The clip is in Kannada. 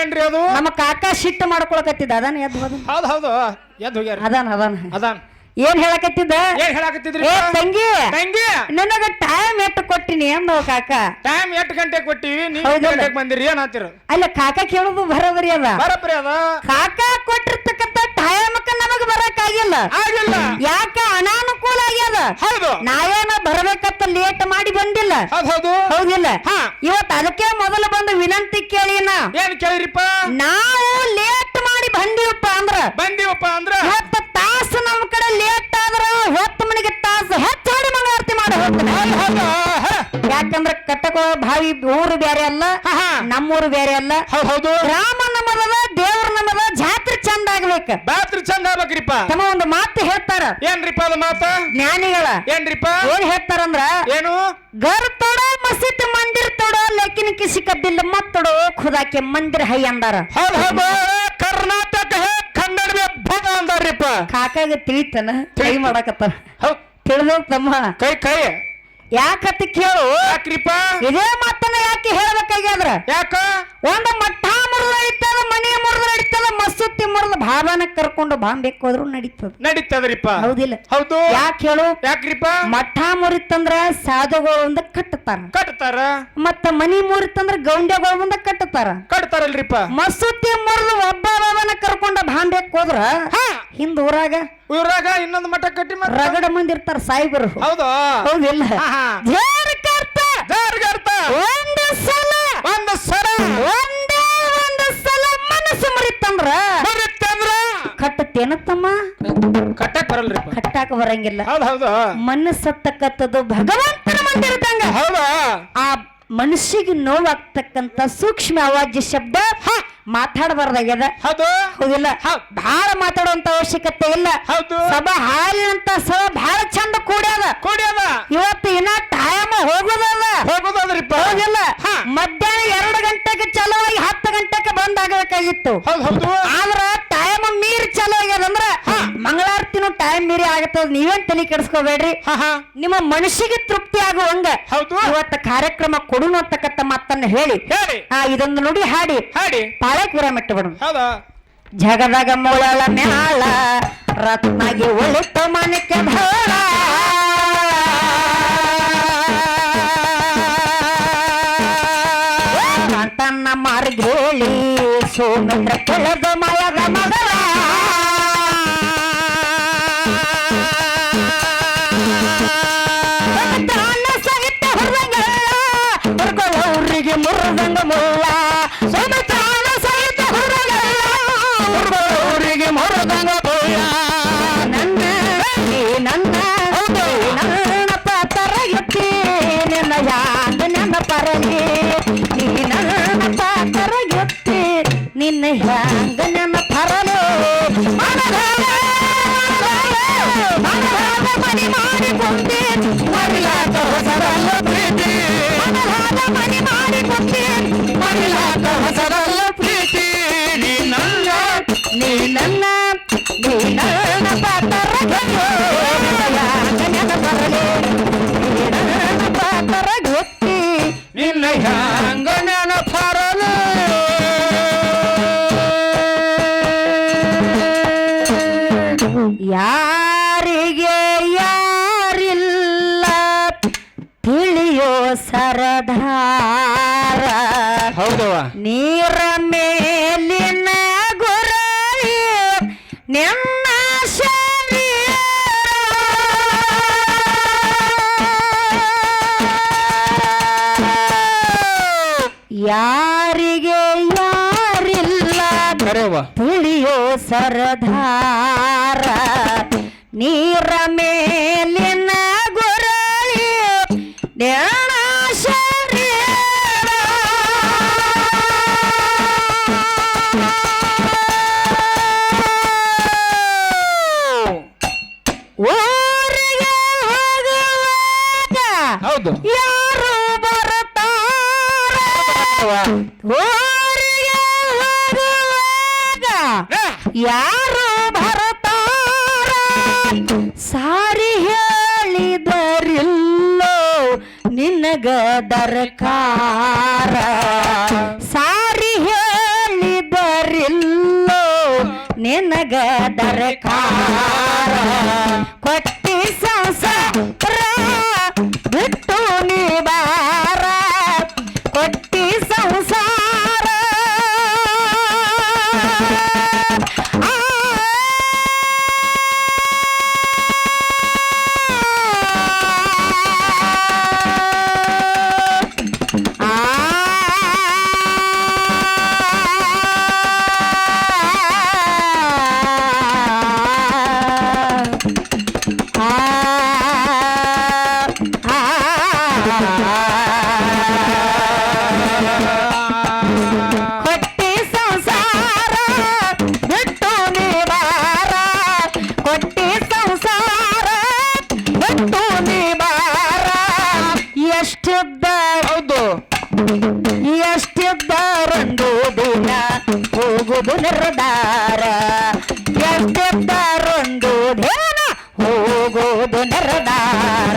ಏನ್ರಿ ಅದು? ನಮ್ಮ ಕಾಕ ಶಿಟ್ ಮಾಡ್ಕೊಳಕತ್ತಿದ್ದ. ಅದಾನ ಎದ್ದು ಹೋದ ಹೌದು ಹೌದು. ಎದ್ದು ಹೋಗ್ಯಾರ ಅದಾನ ಅದಾನ. ಅದನ್. ಏನ್ ಹೇಳಕತ್ತಿದ್ದ? ಏನ್ ಹೇಳಕತ್ತಿದ್ರಿ ಏ ತಂಗಿ! ತಂಗಿ! ನನಗ ಟೈಮ್ ಎಷ್ಟು ಕೊಟ್ಟಿನಿ ಅಂದವ ಕಾಕ? ಟೈಮ್ ಎಷ್ಟು ಗಂಟೆ ಕೊಟ್ಟಿವಿ? ನೀವು ಹೌದಲ್ಲ? ಗಂಟೆಗೆ ಬಂದಿರಿ? ಏನ್ ಅಂತೀರ ಅಲ್ಲ ಕಾಕ ಕೇಳುದು ಬರೋಬರಿ ಅದ. ಬರಪ್ರಿ ಅದ. ಕಾಕ ಕೊಟ್ಟಿರ್ತಕ್ಕಂತ ಟೈಮಕ್ಕ ನಮಗ ಬರಕ್ ಆಗಿಲ್ಲ. ಆಗಿಲ್ಲ. ಯಾಕ? ಹೌದು. ನಾವೇನ ಬರಬೇಕಂತ ಲೇಟ್ ಮಾಡಿ ಬಂದಿಲ್ಲ. ಹೌದು ಹೌದು. ಹೌದಿಲ್ಲ? ಹಾ. ಇವತ್ ಅದಕ್ಕೆ ಮೊದಲು ಬಂದು ವಿನಂತಿ ಕೇಳಿನ ಏನ್ ಕೇಳಿರಿಪ್ಪ? ನಾವು ಲೇಟ್ ಮಾಡಿ ಬಂದಿವಪ್ಪ ಅಂದ್ರ. ಬಂದಿವಪ್ಪ ಅಂದ್ರ? ಇವತ್ತು ತಾಸು ನಮ್ ಕಡೆ ಲೇಟ್ ಆದ್ರ ಹೊತ್ತು ಮನೆಗೆ ತಾಸು ಹೆಚ್ಚಾಡಿ ಮಂಗಳಾರತಿ ಮಾಡಿ ಹೋಗ್ತಾನೆ. ಯಾಕಂದ್ರ ಕಟ್ಟಕೋ ಬಾವಿ ಊರು ಬೇರೆ ಅಲ್ಲ. ನಮ್ಮೂರು ಬೇರೆ ಅಲ್ಲ. ಹೌದು ಹೌದು. ಗ್ರಾಮ ನಮ್ಮದ ದೇವ್ರ ನಮ್ಮದ ಜಾತ್ರೆ ಚಂದ ಆಗ್ಬೇಕ. ಬ್ಯಾತ್ರಿ ಚಂದ ಆಗ್ಬೇಕ್ರಿಪ್ಪ. ತಮ್ಮ ಒಂದು ಮಾತು ಹೇಳ್ತಾರ. ಏನ್ರಿಪ್ಪ ಅದು ಮಾತು? ಜ್ಞಾನಿಗಳ. ಏನ್ರಿಪ್ಪ? ಏನ್ ಹೇಳ್ತಾರಂದ್ರ ಏನು? ಗರ್ ತೊಡೋ ಮಸೀದ್ ಮಂದಿರ್ ತೊಡೋ ಲೇಕಿನ್ ಕಿಸಿ ಕದ್ದಿಲ್ಲ ಖುದಾಕಿ ಖುದಾಕೆ ಮಂದಿರ್ ಹೈ ಅಂದಾರ. ಹೌದು ಕರ್ನಾಟಕ ಹೇ ಕನ್ನಡ ಅಂದಾರ್ರಿಪ್ಪ. ಕಾಕಾಗ ತಿಳಿತನ ಕೈ ಹೌ ತಳನು ತಮ್ಮ. ಕೈ ಕೈ. ಯಾಕತ್ತ ಕೇಳು? ಯಾಕ್ರಿಪ್ಪ? ಇದೇ ಮಾತನ್ನ ಯಾಕೆ ಹೇಳ್ಬೇಕಾಗ್ಯಾದ್ರ? ಯಾಕ? ಒಂದು ಮಠ ಭಾವನ ಕರ್ಕೊಂಡು ಬಾಂಬೆಕ್ ಹೋದ್ರು ನಡೀತದ. ನಡೀತದ್ರಿಪ್ಪ. ಹೌದಿಲ್ಲ. ಹೌದು. ಯಾಕೆ ಹೇಳು? ಯಾಕ್ರಿಪ್ಪ? ಮಠ ಮುರಿತಂದ್ರ ಸಾಧುಗಳು ಒಂದ ಕಟ್ಟತಾರ ಕಟ್ಟತಾರ ಮತ್ತ ಮನಿ ಮುರಿತಂದ್ರ ಗೌಂಡ್ಯಗಳು ಒಂದ ಕಟ್ಟತಾರ ಕಟ್ತಾರಲ್ರಿಪ್ಪ. ಮಸೂತಿ ಮುರಿದು ಒಬ್ಬ ಬಾಬಾನ ಕರ್ಕೊಂಡ ಬಾಂಬೆಕ್ ಹೋದ್ರ ಹಾ. ಹಿಂದ ಊರಾಗ ಊರಾಗ ಇನ್ನೊಂದು ಮಠ ಕಟ್ಟಿ ರಗಡ ಮಂದಿ ಇರ್ತಾರ ಸಾಯಿಬರು ಹೌದು? ಹೌದಿಲ್ಲ. ಕಟ್ಟತೇನ ತಮ್ಮ ಕಟ್ಟಕ್ ಬರಲ್ರಿಪ್ಪ. ಕಟ್ಟಾಕ ಬರಂಗಿಲ್ಲ. ಹೌದು ಹೌದು. ಮನಸ್ಸತ್ತಕ್ಕಂಥದ್ದು ಭಗವಂತನ ಮಂದಿರದಂಗ. ಹೌದಾ. ಆ ಮನುಷ್ಯಗೆ ನೋವಾಗ್ತಕ್ಕಂತ ಸೂಕ್ಷ್ಮ ಅವಾಜ್ಯ ಶಬ್ದ ಮಾತಾಡಬಾರ್ದಾಗ್ಯದ. ಹೌದು. ಹೌದಿಲ್ಲ? ಹೌದ್. ಬಹಳ ಮಾತಾಡುವಂತ ಅವಶ್ಯಕತೆ ಇಲ್ಲ. ಹೌದು. ಹಾರಿನಂತ ಹಾಲಿನಂತ ಸಭಾ ಬಹಳ ಚಂದ ಕೂಡ್ಯಾದ. ಕೂಡ್ಯದ. ಇವತ್ತು ಇನ್ನ ಟೈಮ್ ಹೋಗುದಲ್ಲ ಹೋಗೋದಾದ್ರಿಪ್ಪ. ಹೋಗಿಲ್ಲ ಹಾ. ಮಧ್ಯಾಹ್ನ ಎರಡು ಗಂಟೆಗೆ ಚಲೋ ಆಗಿ ಹತ್ತು ಗಂಟೆಗೆ ಬಂದ್ ಆಗಬೇಕಾಗಿತ್ತು ಹೌದು ಹೌದು. ಆದ್ರ ಟೈಮ್ ಮೀರಿ ಚಲೋ ಆಗ್ಯದಂದ್ರ ಮಂಗಳಾರತಿನೂ ಟೈಮ್ ಮೀರಿ ಆಗತ್ತದ ನೀವೇನ್ ತಲೆ ಕೆಡಿಸ್ಕೋಬೇಡ್ರಿ. ನಿಮ್ಮ ಮನಸ್ಸಿಗೆ ತೃಪ್ತಿ ಆಗುವಂಗ ಹೌದು. ಇವತ್ತ ಕಾರ್ಯಕ್ರಮ ಕೊಡುನು ಅಂತಕ್ಕಂತ ಮಾತನ್ನ ಹೇಳಿ. ಹೇಳಿ. ಆ ಇದೊಂದು ನುಡಿ ಹಾಡಿ. ಹಾಡಿ. ಪಾಳಕ್ ವಿರಾಮಿಟ್ಟು ಬಿಡು ಹೌದಾ. ಜಗದಾಗ ಮೂಳಲ ಮ್ಯಾಳ ರತ್ನಾಗಿ ಒಳಿತ ಮನಕ್ಕೆ ಭಾಳ. ಮಾರ್ಗೇಳಿ ಸೋಮೇಂದ್ರ ಕೆಳದ ಮಯದ ಮಗಳ ಮನದಾಳ ಮನಿ ಮಾಡಿಕೊಂಡೆ ಮರಿಲಾಕ ಹೊಸರಲ್ಲ ಪ್ರೀತಿ. ಮನದಾಳ ಮನಿ ಮಾಡಿಕೊಂಡೆ ಮರಿಲಾಕ ಹೊಸರಲ್ಲ ಪ್ರೀತಿ. ನೀ ನನ್ನ ನೀ ನನ್ನ ನೀ ನನ್ನ ಪಾತರ ಹೌದವ ನೀರ ಮೇಲಿನ ಗುರಳಿ ನಿನ್ನ ಶರೀರ. ಯಾರಿಗೆ ಯಾರಿಲ್ಲ ಬರವ. ತಿಳಿಯೋ ಸರದಾರ. ನೀರ ಮೇಲಿನ ಗುರಳಿ ನೇಣ ಊರಿಗೆ ಹೋಗುವಾಗ ಹೌದು. ಯಾರು ಬರುತ್ತಾರ? ಊರಿಗೆ ಹೋಗುವಾಗ ಯಾರು ಬರುತ್ತಾರ? ಸಾರಿ ಹೇಳಿದರಿಲ್ಲೋ ನಿನಗ ದರಕಾರ. ನಿನಗ ದರಕಾರ ಕೊಟ್ಟಿ ಸಂಸಾರ ಎಷ್ಟಿದ್ದಾರೊಂದು ದಿನ ಹೋಗೋದು ನಿರ್ಧಾರ